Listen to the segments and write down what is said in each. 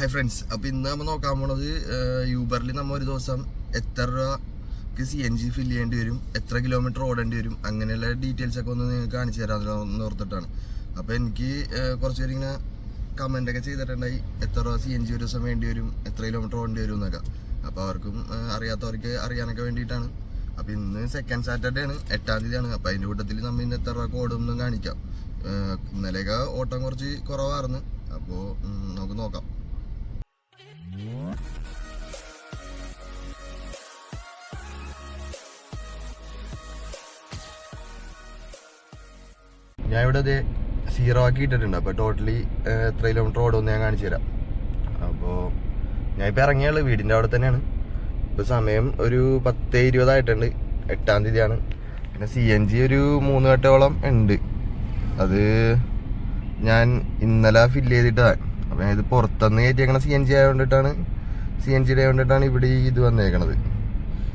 Hi friends അപ്പൊ ഇന്ന് നമ്മൾ നോക്കാൻ പോണത് യൂബറിൽ നമ്മൾ ഒരു ദിവസം എത്ര രൂപക്ക് സി എൻ ജി ഫില്ല് ചെയ്യേണ്ടി വരും എത്ര കിലോമീറ്റർ ഓടേണ്ടി വരും അങ്ങനെയുള്ള ഡീറ്റെയിൽസ് ഒക്കെ ഒന്ന് നിങ്ങൾക്ക് കാണിച്ചു തരാമെന്ന് ഓർത്തിട്ടാണ്. അപ്പൊ എനിക്ക് കുറച്ച് പേര് ഇങ്ങനെ കമന്റ് ഒക്കെ ചെയ്തിട്ടുണ്ടായി. എത്ര രൂപ സി എൻ ജി ഒരു ദിവസം വേണ്ടി വരും എത്ര കിലോമീറ്റർ ഓടേണ്ടി വരും എന്നൊക്കെ. അപ്പൊ അവർക്കും അറിയാത്തവർക്ക് അറിയാനൊക്കെ വേണ്ടിയിട്ടാണ്. അപ്പൊ ഇന്ന് സെക്കൻഡ് സാറ്റർഡേ ആണ് എട്ടാം തീയതിയാണ് അപ്പൊ അതിന്റെ കൂട്ടത്തിൽ നമ്മൾ ഇന്ന് എത്ര രൂപ ഓടും കാണിക്കാം. ഇന്നലെയൊക്കെ ഓട്ടം കുറച്ച് കുറവായിരുന്നു. അപ്പോൾ നമുക്ക് നോക്കാം. ഞാൻ ഇവിടെ അത് സീറോ ആക്കി ഇട്ടിട്ടുണ്ട്. അപ്പോൾ ടോട്ടലി എത്ര കിലോമീറ്റർ ഓടുമെന്ന് ഞാൻ കാണിച്ചു തരാം. അപ്പോൾ ഞാൻ ഇപ്പോൾ ഇറങ്ങിയുള്ളൂ. വീടിന്റെ അവിടെ തന്നെയാണ്. ഇപ്പോൾ സമയം ഒരു പത്ത് ഇരുപതായിട്ടുണ്ട് എട്ടാം തീയതിയാണ്. പിന്നെ സി എൻ ജി ഒരു മൂന്ന് ഘട്ടോളം ഉണ്ട്. അത് ഞാൻ ഇന്നലെ ഫില്ല് ചെയ്തിട്ടതാണ് അപ്പോൾ ഞാൻ ഇത് പുറത്തുനിന്ന് കയറ്റിയേക്കണ സി എൻ ജി ആയതുകൊണ്ടിട്ടാണ് സി എൻ ജിയുടെ ആയതുകൊണ്ടിട്ടാണ് ഇവിടെ ഇത് വന്നേക്കണത്.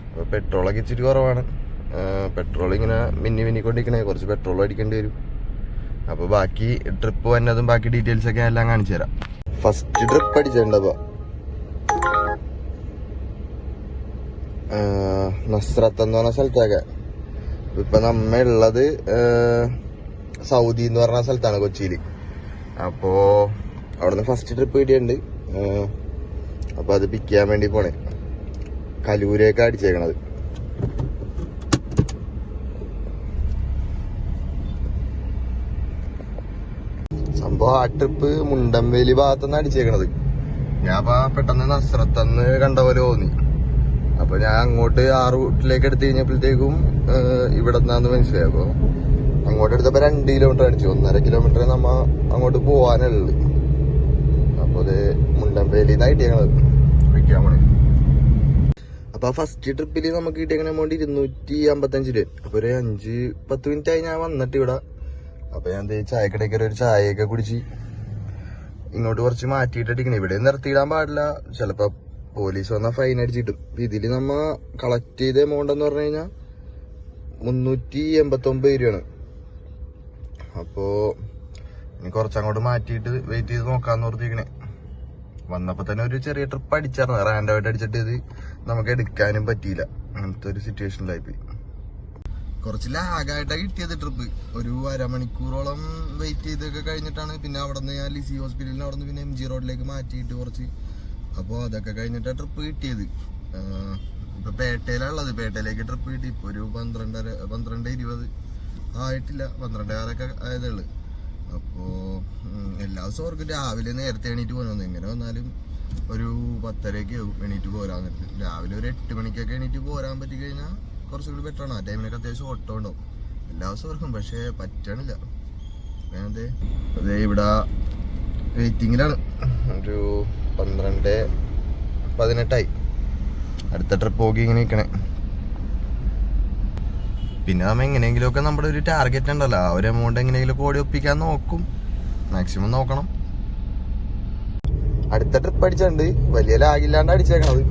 അപ്പോൾ പെട്രോളൊക്കെ ഇച്ചിരി കുറവാണ്. പെട്രോൾ ഇങ്ങനെ മിന്നി മിന്നിക്കൊണ്ടിരിക്കണേ കുറച്ച് പെട്രോൾ അടിക്കേണ്ടി വരും. അപ്പോൾ ബാക്കി ട്രിപ്പ് വന്നതും ബാക്കി ഡീറ്റെയിൽസ് ഒക്കെ എല്ലാം കാണിച്ചു തരാം ഫസ്റ്റ് ട്രിപ്പ് അടിച്ചിട്ടുണ്ടപ്പോ നസ്രത്ത് എന്ന് പറഞ്ഞ സ്ഥലത്തൊക്കെ. ഇപ്പൊ നമ്മ ഉള്ളത് സൗദി എന്ന് പറഞ്ഞ സ്ഥലത്താണ് കൊച്ചിയിൽ അപ്പോ അവിടുന്ന് ഫസ്റ്റ് ട്രിപ്പ് കിട്ടിയിട്ടുണ്ട്. അപ്പൊ അത് പിക്ക് ചെയ്യാൻ വേണ്ടി പോണേ. കലൂരേക്കാണ് അടിച്ചേക്കണത്. സംഭവം ആ ട്രിപ്പ് മുണ്ടംവേലി ഭാഗത്തുനിന്ന് അടിച്ചേക്കണത്. ഞാൻ അപ്പൊ പെട്ടെന്ന് നസ്രത്തന്ന് കണ്ട പോലെ തോന്നി. അപ്പൊ ഞാൻ അങ്ങോട്ട് ആ റൂട്ടിലേക്ക് എടുത്തു കഴിഞ്ഞപ്പോഴത്തേക്കും ഇവിടെ നിന്നാന്ന് മനസ്സിലായി. അപ്പൊ അങ്ങോട്ട് എടുത്തപ്പോ രണ്ട് കിലോമീറ്റർ അടിച്ചു. ഒന്നര കിലോമീറ്റർ നമ്മ അങ്ങോട്ട് പോവാനുള്ളത് അപ്പൊ അത് മുണ്ടംവേലിന്നാ കിട്ടിയത് അപ്പൊ ആ ഫസ്റ്റ് ട്രിപ്പിൽ നമുക്ക് കിട്ടിയ എമൗണ്ട് ഇരുന്നൂറ്റി അമ്പത്തഞ്ച് രൂപ അപ്പൊ ഒരു അഞ്ച് പത്ത് മിനിറ്റ് ആയി ഞാൻ വന്നിട്ട് ഇവിടെ അപ്പൊ ഞാൻ ദേ ചായക്കടയിൽ ഒരു ചായയൊക്കെ കുടിച്ച് ഇങ്ങോട്ട് കുറച്ച് മാറ്റിയിട്ടിരിക്കണേ. ഇവിടെ നിർത്തിയിടാൻ പാടില്ല. ചിലപ്പോ പോലീസ് വന്നാൽ ഫൈൻ അടിച്ചിട്ടും. ഇതിൽ നമ്മ കളക്ട് ചെയ്ത എമൗണ്ട് എന്ന് പറഞ്ഞു കഴിഞ്ഞാൽ മുന്നൂറ്റി എൺപത്തി ഒമ്പത് രൂപയാണ്. അപ്പോ ഇനി കുറച്ചങ്ങോട്ട് മാറ്റിയിട്ട് വെയിറ്റ് ചെയ്ത് നോക്കാന്ന് ഓർത്തിരിക്കണേ. വന്നപ്പോ തന്നെ ഒരു ചെറിയ ട്രിപ്പ് അടിച്ചായിരുന്നു. റാൻഡമായിട്ട് അടിച്ചിട്ട് ഇത് നമുക്ക് എടുക്കാനും പറ്റിയില്ല. അങ്ങനത്തെ ഒരു സിറ്റുവേഷനിലായി പോയി. കുറച്ച് ലാഗായിട്ടാണ് കിട്ടിയത് ട്രിപ്പ് ഒരു അരമണിക്കൂറോളം വെയിറ്റ് ചെയ്തൊക്കെ കഴിഞ്ഞിട്ടാണ് പിന്നെ അവിടെ നിന്ന് ഞാൻ ലിസി ഹോസ്പിറ്റലിന് അവിടെ നിന്ന് പിന്നെ എം ജി റോഡിലേക്ക് മാറ്റിയിട്ട് കുറച്ച്. അപ്പോൾ അതൊക്കെ കഴിഞ്ഞിട്ടാണ് ട്രിപ്പ് കിട്ടിയത്. ഇപ്പം പേട്ടയിലുള്ളത് പേട്ടയിലേക്ക് ട്രിപ്പ് കിട്ടി. ഇപ്പോൾ ഒരു പന്ത്രണ്ടര പന്ത്രണ്ട് ഇരുപത് ആയിട്ടില്ല. പന്ത്രണ്ടേകാലൊക്കെ ആയതേ ഉള്ളു. അപ്പോൾ എല്ലാ ദിവസവും അവർക്ക് രാവിലെ നേരത്തെ എണീറ്റ് പോകണമെന്ന് എങ്ങനെ വന്നാലും ഒരു പത്തരയ്ക്ക് എണീറ്റ് പോരാൻ രാവിലെ ഒരു എട്ട് മണിക്കൊക്കെ എണീറ്റ് പോരാൻ പറ്റി കഴിഞ്ഞാൽ കുറച്ചുകൂടി ബെറ്റർ ആണ്. ആ ടൈമിലൊക്കെ അത്യാവശ്യം ഓട്ടോ ഉണ്ടാവും. എല്ലാ ദിവസവും ഓർക്കും പക്ഷേ പറ്റണില്ല. അതെ അതെ ഇവിടെ വെയിറ്റിങ്ങിലാണ് ഒരു പന്ത്രണ്ട് പതിനെട്ടായി. അടുത്ത ട്രിപ്പ് പോകി ഇങ്ങനെ നിൽക്കണേ പിന്നെ നമ്മൾ എങ്ങനെയെങ്കിലുമൊക്കെ നമ്മുടെ ഒരു ടാർഗറ്റ് ഉണ്ടല്ലോ. ആ ഒരു എമൗണ്ട് എങ്ങനെയെങ്കിലും ഓടി ഒപ്പിക്കാൻ നോക്കും. മാക്സിമം നോക്കണം. അടുത്ത ട്രിപ്പ് അടിച്ചിട്ടുണ്ട് വലിയ ലാഗില്ലാണ്ട് അടിച്ചേക്കണത്.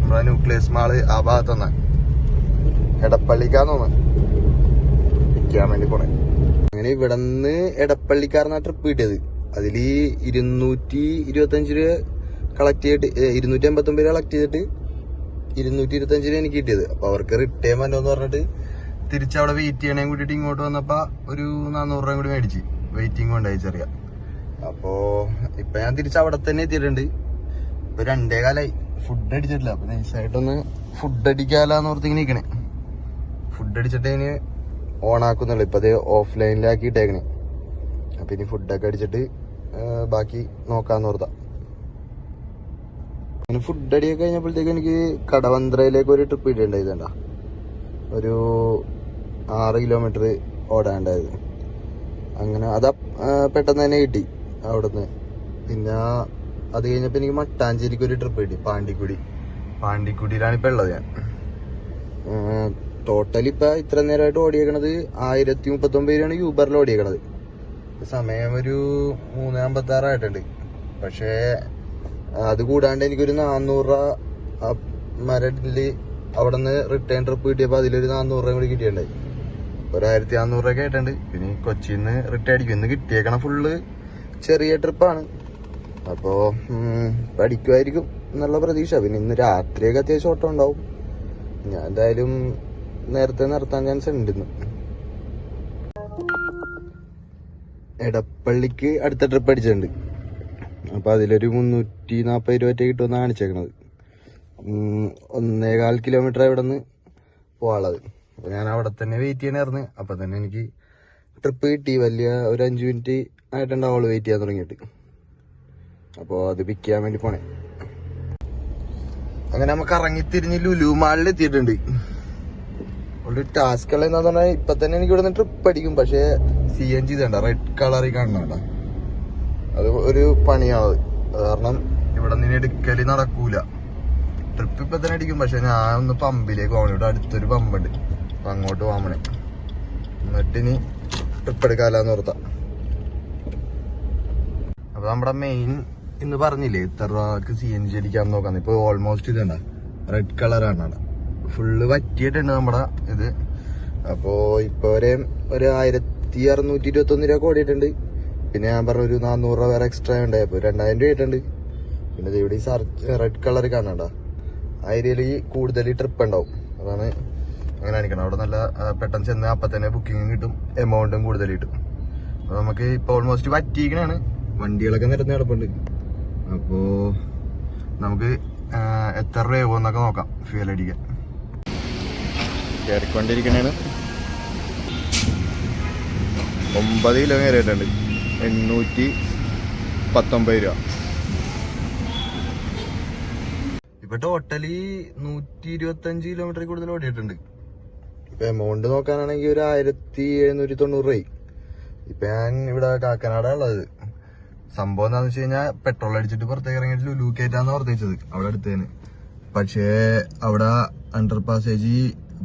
നമ്മളെ ന്യൂക്ലിയസ് മാൾ ആ ഭാഗത്തുനിന്ന് എടപ്പള്ളിക്കാന്ന് തോന്നുന്നു വിൽക്കാൻ വേണ്ടി പോണേ. അങ്ങനെ ഇവിടെ നിന്ന് എടപ്പള്ളിക്കാരനാ ട്രിപ്പ് കിട്ടിയത്. അതിൽ ഇരുന്നൂറ്റി ഇരുപത്തി അഞ്ച് രൂപ കളക്ട് ചെയ്തിട്ട് ഇരുന്നൂറ്റി അമ്പത്തി ഒമ്പത് രൂപ കളക്ട് ചെയ്തിട്ട് ഇരുന്നൂറ്റി ഇരുപത്തി അഞ്ച് രൂപ എനിക്ക് കിട്ടിയത്. അപ്പൊ അവർക്ക് റിട്ടേൺ വന്നോന്ന് പറഞ്ഞിട്ട് തിരിച്ചവിടെ വെയിറ്റ് ചെയ്യണേം കൂട്ടിയിട്ട് ഇങ്ങോട്ട് വന്നപ്പോ ഒരു നാനൂറ് രൂപ കൂടി മേടിച്ച്. വെയിറ്റിംഗ് കൊണ്ടായി ചെറിയ. അപ്പോ ഇപ്പൊ ഞാൻ തിരിച്ച് അവിടെ തന്നെ എത്തിയിട്ടുണ്ട്. ഇപ്പൊ രണ്ടേ കാലായി. ഫുഡ് അടിച്ചിട്ടില്ല. അപ്പൊ നൈസായിട്ടൊന്ന് ഫുഡ് അടിക്കാലാന്ന് ഓർത്ത് ഇങ്ങനെ ഇരിക്കണേ. ഫുഡ് അടിച്ചിട്ട് ഇനി ഓൺ ആക്കുന്നുള്ളു ഇപ്പൊ അത് ഓഫ്ലൈനിലാക്കിയിട്ടേക്കണേ അപ്പൊ ഇനി ഫുഡൊക്കെ അടിച്ചിട്ട് ബാക്കി നോക്കാന്ന് ഓർത്താ. അങ്ങനെ ഫുഡ് അടിയൊക്കെ കഴിഞ്ഞപ്പോഴത്തേക്ക് എനിക്ക് കടവന്ത്രയിലേക്ക് ഒരു ട്രിപ്പ് ഇട്ടുണ്ടായതുണ്ട ഒരു ആറ് കിലോമീറ്റർ ഓടാണ്ടായത്. അങ്ങനെ അത് പെട്ടെന്ന് തന്നെ കിട്ടി. അവിടുന്ന്. പിന്നെ അത് കഴിഞ്ഞപ്പോ എനിക്ക് മട്ടാഞ്ചേരിക്ക് ഒരു ട്രിപ്പ് കിട്ടി പാണ്ടിക്കുടി. പാണ്ടിക്കുടിയിലാണ് ഇപ്പൊ ഉള്ളത് ഞാൻ. ടോട്ടൽ ഇപ്പൊ ഇത്ര നേരമായിട്ട് ഓടിയേക്കണത് ആയിരത്തി മുപ്പത്തി ഒമ്പത് രൂപയാണ് യൂബറിൽ ഓടിയേക്കണത്. സമയം ഒരു മൂന്ന് അമ്പത്തി ആറായിട്ടുണ്ട് പക്ഷേ അത് കൂടാണ്ട് എനിക്കൊരു നാന്നൂറ് രൂപ മരടിൽ അവിടെ നിന്ന് റിട്ടേൺ ട്രിപ്പ് കിട്ടിയപ്പോൾ അതിലൊരു നാന്നൂറ് രൂപ കൂടി കിട്ടിയിട്ടുണ്ടായി ഒരായിരത്തി നാന്നൂറ് രൂപ ആയിട്ടുണ്ട്. പിന്നെ കൊച്ചിന്ന് കൊച്ചിയിൽ നിന്ന് റിട്ടേൺ അടിക്കും. ഇന്ന് കിട്ടിയേക്കണ ഫുള്ള് ചെറിയ ട്രിപ്പാണ്. അപ്പോ പഠിക്കുമായിരിക്കും എന്നുള്ള പ്രതീക്ഷ. പിന്നെ ഇന്ന് രാത്രിയൊക്കെ അത്യാവശ്യം ഓട്ടം ഉണ്ടാവും ഞാൻ എന്തായാലും നേരത്തെ നിർത്താൻ ചാൻസ് ഉണ്ട് എടപ്പള്ളിക്ക് അടുത്ത ട്രിപ്പ് അടിച്ചിട്ടുണ്ട്. അപ്പൊ അതിലൊരു മുന്നൂറ്റി നാപ്പത് രൂപ കിട്ടുമെന്ന് കാണിച്ചേക്കണത്. ഒന്നേകാൽ കിലോമീറ്റർ ഇവിടെ നിന്ന് പോകാനുള്ളത് അപ്പൊ ഞാൻ അവിടെ തന്നെ വെയിറ്റ് ചെയ്യണമായിരുന്നു അപ്പൊ തന്നെ എനിക്ക് ട്രിപ്പ് കിട്ടി വലിയ ഒരു അഞ്ചു മിനിറ്റ് ആയിട്ടുണ്ടാവുള്ളൂ വെയിറ്റ് ചെയ്യാൻ തുടങ്ങിയിട്ട്. അപ്പോൾ അത് പിക്ക് ചെയ്യാൻ വേണ്ടി പോണേ. അങ്ങനെ നമുക്ക് ഇറങ്ങിത്തിരിഞ്ഞ് ലുലു മാളിൽ എത്തിയിട്ടുണ്ട്. അവളുടെ ടാസ്ക് എന്താന്ന് പറഞ്ഞാൽ ഇപ്പൊ തന്നെ എനിക്ക് ഇവിടെ നിന്ന് ട്രിപ്പ് അടിക്കും പക്ഷേ സി എൻ ജി ഇതണ്ട റെഡ് കളറിൽ കാണണ്ട അത് ഒരു പണിയാണത് കാരണം ഇവിടെ നിന്ന് എടുക്കൽ നടക്കൂല. ട്രിപ്പ് ഇപ്പൊ തന്നെ അടിക്കും പക്ഷെ ഞാൻ ഒന്ന് പമ്പിലേക്ക് പോകണം ഇവിടെ അടുത്തൊരു പമ്പുണ്ട് അപ്പൊ അങ്ങോട്ട് പോകണേ എന്നിട്ടിനി ട്രിപ്പ് എടുക്കാലെന്ന് ഓർത്ത. അപ്പൊ നമ്മുടെ മെയിൻ ഇന്ന് പറഞ്ഞില്ലേ ഇത്ര രൂപക്ക് സി എൻ ജി അടിക്കാൻ നോക്കാം ഇപ്പൊ ഓൾമോസ്റ്റ് ഇതാണ് റെഡ് കളറാണ് അവിടെ. ഫുള്ള് വറ്റിയിട്ടുണ്ട് നമ്മുടെ ഇത്. അപ്പോ ഇപ്പൊ വരെ ഒരു ആയിരത്തി അറുന്നൂറ്റി ഇരുപത്തി ഒന്ന് രൂപ ഓടിയിട്ടുണ്ട് പിന്നെ ഞാൻ പറഞ്ഞ ഒരു നാനൂറ് രൂപ വേറെ എക്സ്ട്രാ ഉണ്ട്. അപ്പൊ രണ്ടായിരം രൂപ ആയിട്ടുണ്ട്. പിന്നെ ഇവിടെ ഈ റെഡ് കളർ കാണണ്ട ആ ഏരിയയിൽ കൂടുതൽ ട്രിപ്പ് ഉണ്ടാവും. അതാണ് അങ്ങനെ കാണിക്കണം അവിടെ നല്ല പെട്ടെന്ന് ചെന്ന് അപ്പൊ തന്നെ ബുക്കിംഗ് കിട്ടും എമൗണ്ടും കൂടുതൽ കിട്ടും. അപ്പൊ നമുക്ക് ഇപ്പൊ ഓൾമോസ്റ്റ് പറ്റിയിരിക്കണാണ് വണ്ടികളൊക്കെ നിരന്ന് കിടപ്പുണ്ട്. അപ്പോ നമുക്ക് എത്ര രൂപ എന്നൊക്കെ നോക്കാം ഫ്യൂൽ അടിക്കാൻ. കയറിക്കൊണ്ടിരിക്കണേണ്. ഒമ്പത് കിലോ കയറിയിട്ടുണ്ട്. എണ്ണൂറ്റി പത്തൊമ്പത് രൂപ. ഇപ്പൊ ടോട്ടലി നൂറ്റി ഇരുപത്തി അഞ്ച് കിലോമീറ്റർ കൂടുതൽ ഓടിയിട്ടുണ്ട്. ഇപ്പൊ എമൗണ്ട് നോക്കാനാണെങ്കിൽ ഒരു ആയിരത്തി എഴുന്നൂറ്റി തൊണ്ണൂറ് രൂപ ഇപ്പൊ ഞാൻ ഇവിടെ കാക്കനാട ഉള്ളത്. സംഭവം എന്താന്ന് വെച്ച് കഴിഞ്ഞാൽ പെട്രോൾ അടിച്ചിട്ട് പുറത്തേക്ക് ഇറങ്ങിയിട്ട് ലുലു കയറ്റാന്ന് പ്രത്യേകിച്ചത് അവിടെ അടുത്തേന്. പക്ഷേ അവിടെ അണ്ടർ പാസേജ്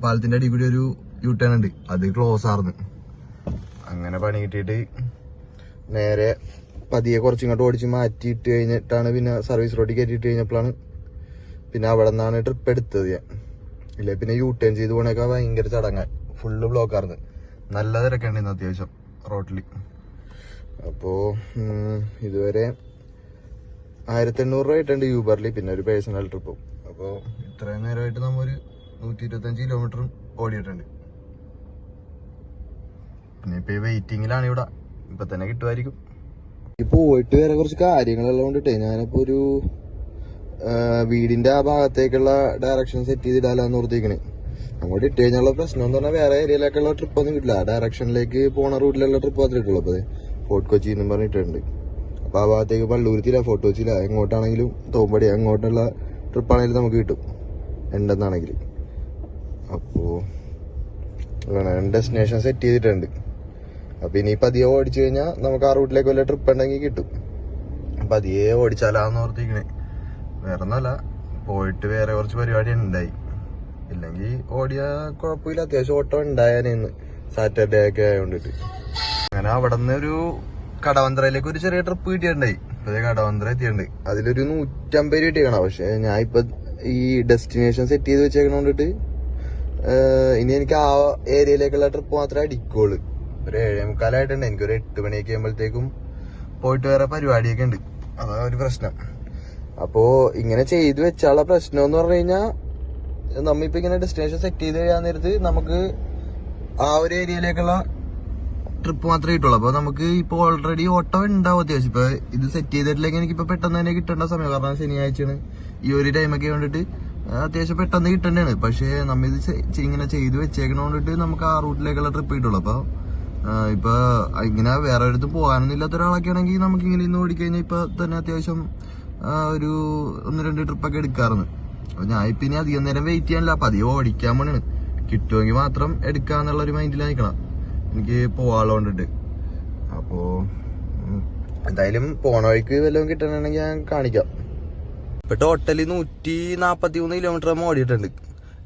പാലത്തിന്റെ അടി കൂടി ഒരു യു ടേൺ ഉണ്ട്. അത് ക്ലോസ് ആർന്ന്. അങ്ങനെ പണി കിട്ടിയിട്ട് നേരെ പതിയെ കുറച്ചിങ്ങോട്ട് ഓടിച്ച് മാറ്റിയിട്ട് കഴിഞ്ഞിട്ടാണ് പിന്നെ സർവീസ് റോഡിൽ കയറ്റിയിട്ട് കഴിഞ്ഞപ്പോഴാണ് പിന്നെ അവിടെ നിന്നാണ് ട്രിപ്പ് എടുത്തത് ഞാൻ. ഇല്ല? പിന്നെ യു ടേൺ ചെയ്ത് പോണേക്കാ ഭയങ്കര ചടങ്ങാൻ ഫുള്ള് ബ്ലോക്ക് ആയിരുന്നു നല്ല തിരക്കുണ്ട് ഇന്ന് അത്യാവശ്യം റോട്ടിൽ അപ്പോ ഇതുവരെ ആയിരത്തി എണ്ണൂറ് രൂപ ആയിട്ടുണ്ട് യൂബറിൽ പിന്നെ ഒരു പേഴ്സണൽ ട്രിപ്പും അപ്പോ ഇത്രയും നേരമായിട്ട് നമ്മ ഒരു നൂറ്റി ഇരുപത്തഞ്ച് കിലോമീറ്ററും ഓടിയിട്ടുണ്ട്. പിന്നെ ഇപ്പൊ ഈ വെയിറ്റിംഗിലാണ് ഇവിടെ. ഇപ്പൊ തന്നെ കിട്ടുമായിരിക്കും. ഇപ്പൊ പോയിട്ട് വേറെ കുറച്ച് കാര്യങ്ങളെല്ലാം കൊണ്ടിട്ടേ ഞാനിപ്പോ ഒരു വീടിന്റെ ആ ഭാഗത്തേക്കുള്ള ഡയറക്ഷൻ സെറ്റ് ചെയ്തിടാലാന്ന് ഓർത്തിരിക്കണേ. അങ്ങോട്ട് ഇട്ട് കഴിഞ്ഞുള്ള പ്രശ്നം എന്ന് പറഞ്ഞാൽ വേറെ ഏരിയയിലേക്കുള്ള ട്രിപ്പ് ഒന്നും കിട്ടില്ല. ആ ഡയറക്ഷനിലേക്ക് പോണ റൂട്ടിലുള്ള ട്രിപ്പ് മാത്രമേ കിട്ടുള്ളൂ അപ്പൊ ഫോർട്ട് കൊച്ചി എന്നും പറഞ്ഞിട്ടുണ്ട്. അപ്പൊ ആ ഭാഗത്തേക്ക് പള്ളൂരത്തില്ല ഫോർട്ട് കൊച്ചിയില്ല എങ്ങോട്ടാണെങ്കിലും തോമ്പടി അങ്ങോട്ടുള്ള ട്രിപ്പാണെങ്കിലും നമുക്ക് കിട്ടും. ഉണ്ടെന്നാണെങ്കിൽ അപ്പോ ഡെസ്റ്റിനേഷൻ സെറ്റ് ചെയ്തിട്ടുണ്ട്. അപ്പൊ ഇനി പതിയെ ഓടിച്ചു കഴിഞ്ഞാൽ നമുക്ക് ആ റൂട്ടിലേക്ക് വല്ല ട്രിപ്പ് ഉണ്ടെങ്കിൽ കിട്ടും. പതിയെ ഓടിച്ചാലാന്ന് ഓർത്തിരിക്കണേ. വേറെ ഒന്നല്ല പോയിട്ട് വേറെ കുറച്ച് പരിപാടി ഉണ്ടായി. ഇല്ലെങ്കിൽ ഓടിയ കുഴപ്പമില്ല. അത്യാവശ്യം ഓട്ടോ ഉണ്ടായാനെന്ന്. സാറ്റർഡേ ഒക്കെ ആയതുകൊണ്ടിട്ട് അങ്ങനെ അവിടെ നിന്ന് ഒരു കടവന്ത്രയിലേക്ക് ഒരു ചെറിയ ട്രിപ്പ് കിട്ടിയിട്ടുണ്ടായി. ദേ കടവന്ത്ര എത്തിയിട്ടുണ്ട്. അതിലൊരു നൂറ്റമ്പത് കിട്ടിയണം പക്ഷെ ഞാൻ ഇപ്പൊ ഈ ഡെസ്റ്റിനേഷൻ സെറ്റ് ചെയ്ത് വെച്ചേക്കണോണ്ടിട്ട് ഇനി എനിക്ക് ആ ഏരിയയിലേക്കുള്ള ട്രിപ്പ് മാത്രമേ അടിക്കുള്ളൂ. ഒരു ഏഴേ മുക്കാലായിട്ടുണ്ട്. എനിക്കൊരു എട്ട് മണിയൊക്കെ ആകുമ്പോഴത്തേക്കും പോയിട്ട് വേറെ പരിപാടിയൊക്കെ ഉണ്ട്. അതാ ഒരു പ്രശ്നം. അപ്പോ ഇങ്ങനെ ചെയ്തു വെച്ചാലുള്ള പ്രശ്നം എന്ന് പറഞ്ഞു കഴിഞ്ഞാൽ നമ്മിപ്പോ ഇങ്ങനെ ഡെസ്റ്റിനേഷൻ സെറ്റ് ചെയ്ത് കഴിയാൻ നേരത്ത് നമുക്ക് ആ ഒരു ഏരിയയിലേക്കുള്ള ട്രിപ്പ് മാത്രമേ കിട്ടുള്ളൂ. അപ്പൊ നമുക്ക് ഇപ്പൊ ഓൾറെഡി ഓട്ടോ ഉണ്ടാവും അത്യാവശ്യം. ഇപ്പൊ ഇത് സെറ്റ് ചെയ്തിട്ടില്ലെങ്കിൽ എനിക്ക് ഇപ്പൊ പെട്ടെന്ന് തന്നെ കിട്ടേണ്ട സമയം. കാരണം ശനിയാഴ്ചയാണ്. ഈ ഒരു ടൈമൊക്കെ വേണ്ടിട്ട് അത്യാവശ്യം പെട്ടെന്ന് കിട്ടേണ്ടതാണ്. പക്ഷേ നമ്മ ഇത് ഇങ്ങനെ ചെയ്ത് വെച്ചേക്കണോണ്ടിട്ട് നമുക്ക് ആ റൂട്ടിലേക്കുള്ള ട്രിപ്പ് കിട്ടുള്ളൂ. അപ്പൊ ആ, ഇപ്പൊ ഇങ്ങനെ വേറെ ഒരിടത്തും പോകാനൊന്നും ഇല്ലാത്ത ഒരാളൊക്കെ ആണെങ്കിൽ നമുക്ക് ഇങ്ങനെ ഇന്ന് ഓടിക്കഴിഞ്ഞാൽ ഇപ്പൊ തന്നെ അത്യാവശ്യം ഒരു ഒന്ന് രണ്ട് ട്രിപ്പൊക്കെ എടുക്കാറുണ്ട്. അപ്പൊ ഞാൻ പിന്നെ അധികം നേരം വെയിറ്റ് ചെയ്യാനില്ല. അപ്പൊ അധികം ഓടിക്കാൻ വേണ്ടിയാണ് കിട്ടുമെങ്കിൽ മാത്രം എടുക്കാന്നുള്ള ഒരു മൈൻഡിലാണ് നിൽക്കണം എനിക്ക് പോവാളുകൊണ്ടിട്ട് അപ്പോ എന്തായാലും പോണ വഴിക്ക് വല്ലതും കിട്ടണമെങ്കിൽ ഞാൻ കാണിക്കാം. ഇപ്പൊ ടോട്ടലി നൂറ്റി നാപ്പത്തി മൂന്ന് കിലോമീറ്റർ ഓടിയിട്ടുണ്ട്.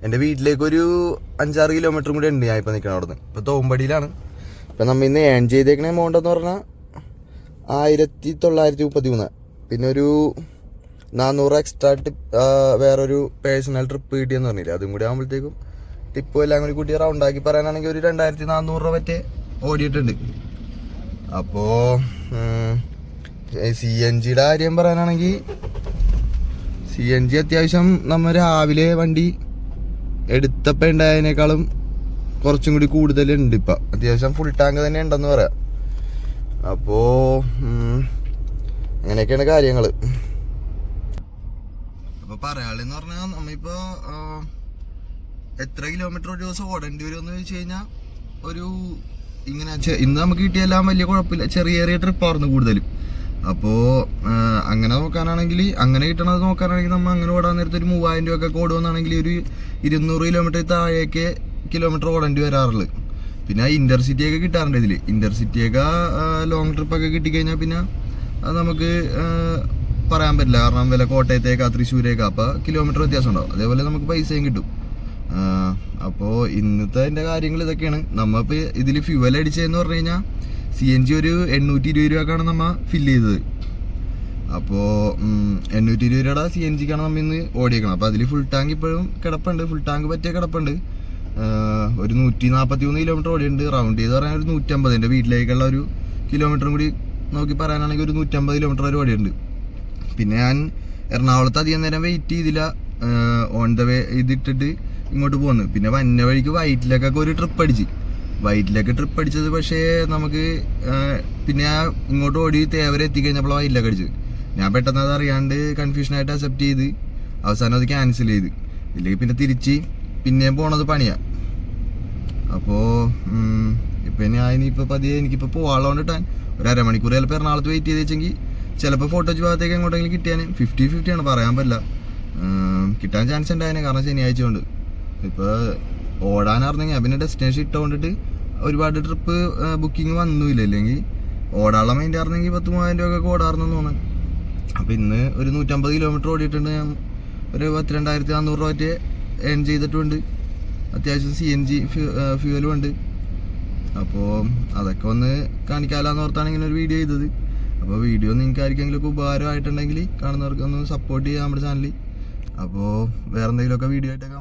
എന്റെ വീട്ടിലേക്ക് ഒരു അഞ്ചാറ് കിലോമീറ്ററും കൂടി ഉണ്ട് ഞാൻ ഇപ്പൊ നിൽക്കണം അവിടെ നിന്ന് ഇപ്പൊ തോമ്പടിയിലാണ്. ഇപ്പൊ നമ്മ ഇന്ന് ഏൺ ചെയ്തേക്കണ എമൗണ്ട് എന്ന് പറഞ്ഞാൽ ആയിരത്തി തൊള്ളായിരത്തി മുപ്പത്തി മൂന്ന് പിന്നെ ഒരു നാനൂറ് എക്സ്ട്രാ ടിപ്പ് വേറൊരു പേഴ്സണൽ ട്രിപ്പ് കിട്ടിയെന്ന് പറഞ്ഞില്ല? അതും കൂടി ആകുമ്പോഴത്തേക്കും ടിപ്പ് എല്ലാം കൂടി കൂട്ടി റൗണ്ട് ആക്കി പറയാനാണെങ്കിൽ ഒരു രണ്ടായിരത്തി നാനൂറ് രൂപ പറ്റേ ഓടിയിട്ടുണ്ട്. അപ്പോ ഉം, സി എൻ ജിയുടെ കാര്യം പറയാനാണെങ്കിൽ സി എൻ ജി അത്യാവശ്യം നമ്മൾ രാവിലെ വണ്ടി എടുത്തപ്പോൾ ഉണ്ടായതിനേക്കാളും കുറച്ചും കൂടി കൂടുതലുണ്ട് ഇപ്പം. അത്യാവശ്യം ഫുൾ ടാങ്ക് തന്നെ ഉണ്ടെന്ന് പറയാം. അപ്പോൾ അങ്ങനെയൊക്കെയാണ് കാര്യങ്ങൾ അപ്പോൾ പറയാളെന്ന് പറഞ്ഞാൽ നമ്മളിപ്പോൾ എത്ര കിലോമീറ്റർ ഒരു ദിവസം ഓടേണ്ടി വരും എന്ന് ചോദിച്ചു കഴിഞ്ഞാൽ ഒരു ഇങ്ങനെ ഇന്ന് നമുക്ക് കിട്ടിയെല്ലാം വലിയ കുഴപ്പമില്ല. ചെറിയ ചെറിയ ട്രിപ്പായിരുന്നു കൂടുതലും. അപ്പോ അങ്ങനെ നോക്കാനാണെങ്കിൽ അങ്ങനെ കിട്ടണത് നോക്കാനാണെങ്കിൽ നമ്മൾ അങ്ങനെ ഓടാൻ നേരത്തെ ഒരു മൂവായിരം രൂപ ഒക്കെ ഓടുമെന്നാണെങ്കിൽ ഒരു ഇരുന്നൂറ് കിലോമീറ്റർ താഴേക്ക് കിലോമീറ്റർ ഓടേണ്ടി വരാറുള്ളൂ. പിന്നെ ഇന്റർസിറ്റിയൊക്കെ കിട്ടാറുണ്ട് ഇതിൽ ഇന്റർസിറ്റിയൊക്കെ ലോങ് ട്രിപ്പൊക്കെ കിട്ടിക്കഴിഞ്ഞാൽ പിന്നെ അത് നമുക്ക് പറയാൻ പറ്റില്ല. കാരണം വില കോട്ടയത്തേക്കാ തൃശ്ശൂരേക്കാ അപ്പോൾ കിലോമീറ്റർ വ്യത്യാസം ഉണ്ടാവും അതേപോലെ നമുക്ക് പൈസയും കിട്ടും. അപ്പോൾ ഇന്നത്തെ അതിന്റെ കാര്യങ്ങൾ ഇതൊക്കെയാണ്. നമ്മളിപ്പോൾ ഇതിൽ ഫ്യൂവൽ അടിച്ചതെന്ന് പറഞ്ഞു കഴിഞ്ഞാൽ സി എൻ ജി ഒരു എണ്ണൂറ്റി ഇരുപത് രൂപക്കാണ് നമ്മൾ ഫില്ല് ചെയ്തത്. അപ്പോൾ എണ്ണൂറ്റി ഇരുപത് രൂപയുടെ സി എൻ ജിക്കാണ് നമ്മൾ ഇന്ന് ഓടിയേക്കണം അപ്പോൾ അതിൽ ഫുൾ ടാങ്ക് ഇപ്പോഴും കിടപ്പുണ്ട്. ഫുൾ ടാങ്ക് പറ്റിയ കിടപ്പുണ്ട്. ഒരു നൂറ്റി നാൽപ്പത്തി മൂന്ന് കിലോമീറ്റർ ഓടിയുണ്ട് റൗണ്ട് ചെയ്ത് പറയാൻ ഒരു നൂറ്റമ്പത് എന്റെ വീട്ടിലേക്കുള്ള ഒരു കിലോമീറ്ററും കൂടി നോക്കി പറയാനാണെങ്കിൽ ഒരു നൂറ്റമ്പത് കിലോമീറ്റർ വരെ ഓടിയുണ്ട് പിന്നെ ഞാൻ എറണാകുളത്ത് അധികം നേരം വെയിറ്റ് ചെയ്തില്ല. ഓൺ ദ വേ ഇതിട്ടിട്ട് ഇങ്ങോട്ട് പോന്നു. പിന്നെ വന്ന വഴിക്ക് വൈറ്റിലേക്കൊക്കെ ഒരു ട്രിപ്പ് അടിച്ച്. വൈറ്റിലേക്ക് ട്രിപ്പ് അടിച്ചത് പക്ഷേ നമുക്ക് പിന്നെ ഇങ്ങോട്ട് ഓടി തേവരെ എത്തിക്കഴിഞ്ഞപ്പോൾ വൈറ്റിലേക്ക് അടിച്ചത്. ഞാൻ പെട്ടെന്ന് അത് അറിയാണ്ട് കൺഫ്യൂഷനായിട്ട് അക്സെപ്റ്റ് ചെയ്ത് അവസാനം അത് ക്യാൻസൽ ചെയ്ത്. ഇല്ലെങ്കിൽ പിന്നെ തിരിച്ച് പിന്നെയും പോണത് പണിയാ. അപ്പോൾ ഇപ്പം ഞാൻ ഇനിയിപ്പോൾ പതിയെ എനിക്കിപ്പോൾ പോകാനുള്ളതുകൊണ്ടിട്ടാൻ ഒരു അരമണിക്കൂർ ചിലപ്പോൾ എറണാകുളത്ത് വെയിറ്റ് ചെയ്ത് വെച്ചെങ്കിൽ ചിലപ്പോൾ ഫോട്ടോ ഭാഗത്തേക്ക് എങ്ങോട്ടെങ്കിലും കിട്ടിയാൽ ഫിഫ്റ്റി ഫിഫ്റ്റി ആണ് പറയാൻ പറ്റില്ല. കിട്ടാൻ ചാൻസ് ഉണ്ടായേനെ. കാരണം ശനിയാഴ്ച കൊണ്ട്. ഇപ്പോൾ ഓടാനറിഞ്ഞെങ്കിൽ പിന്നെ ഡെസ്റ്റിനേഷൻ ഇട്ടുകൊണ്ടിട്ട് ഒരുപാട് ട്രിപ്പ് ബുക്കിംഗ് വന്നില്ല. ഇല്ലെങ്കിൽ ഓടാനുള്ള മൈൻഡ് ആയിരുന്നെങ്കിൽ പത്ത് മൂവായിരം രൂപ ഒക്കെ ഓടാറുന്നെന്ന് തോന്നുന്നു അപ്പോൾ ഇന്ന് ഒരു നൂറ്റമ്പത് കിലോമീറ്റർ ഓടിയിട്ടുണ്ട്. ഞാൻ ഒരു പത്തിരണ്ടായിരത്തി നാനൂറ് രൂപ ഏൺ ചെയ്തിട്ടുണ്ട്. അത്യാവശ്യം സി എൻ ജി ഫ്യൂവലും ഉണ്ട്. അപ്പോൾ അതൊക്കെ ഒന്ന് കാണിക്കാമെന്ന് ഓർത്താണ് ഇങ്ങനെ ഒരു വീഡിയോ ചെയ്തത്. അപ്പോൾ വീഡിയോ നിങ്ങൾക്ക് ആർക്കെങ്കിലുമൊക്കെ ഉപകാരമായിട്ടുണ്ടെങ്കിൽ കാണുന്നവർക്ക് ഒന്ന് സപ്പോർട്ട് ചെയ്യാം നമ്മുടെ ചാനലിൽ അപ്പോൾ വേറെ എന്തെങ്കിലുമൊക്കെ വീഡിയോ ആയിട്ടൊക്കെ